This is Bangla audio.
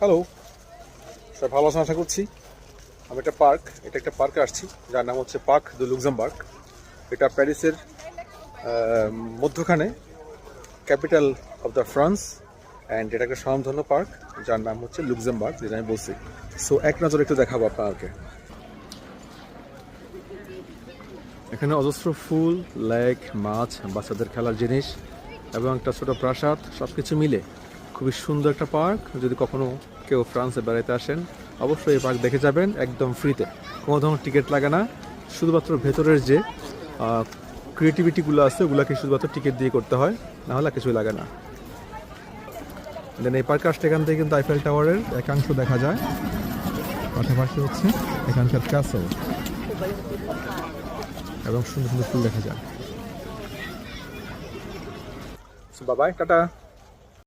হ্যালো স্যার ভালো আছেন? আশা করছি। আমি একটা পার্ক, এটা একটা পার্কে আসছি, যার নাম হচ্ছে পার্ক দ্য লুক্সামবার্গ। এটা প্যারিসের মধ্যখানে, capital of the France and এটা একটা স্বনামধন্য পার্ক, যার নাম হচ্ছে লুক্সামবার্গ, যেটা আমি বলছি। সো এক নজর একটু দেখাবো আপনাকে। এখানে অজস্র ফুল লেক মাছ, বাচ্চাদের খেলার জিনিস, এবং একটা ছোট প্রাসাদ সব কিছু মিলে। খুবই সুন্দর একটা পার্ক। যদি কখনো কেউ ফ্রান্সে বেড়াতে আসেন, অবশ্যই এই পার্ক দেখে যাবেন একদম ফ্রিতে। কোনো ধরনের টিকিট লাগে না। শুধুমাত্র ভেতরের যে ক্রিয়েটিভিটিগুলো আছে, ওগুলোকে শুধুমাত্র টিকিট দিয়ে করতে হয়, না হলে আর কিছুই লাগে না। দেন এই পার্কে আসতে এখান থেকে কিন্তু আইফেল টাওয়ারের একাংশ দেখা যায়। পাশাপাশি হচ্ছে এখানকার ক্যাসেল এবং সুন্দর সুন্দর ফুল দেখা যায়। বাবাই টাটা।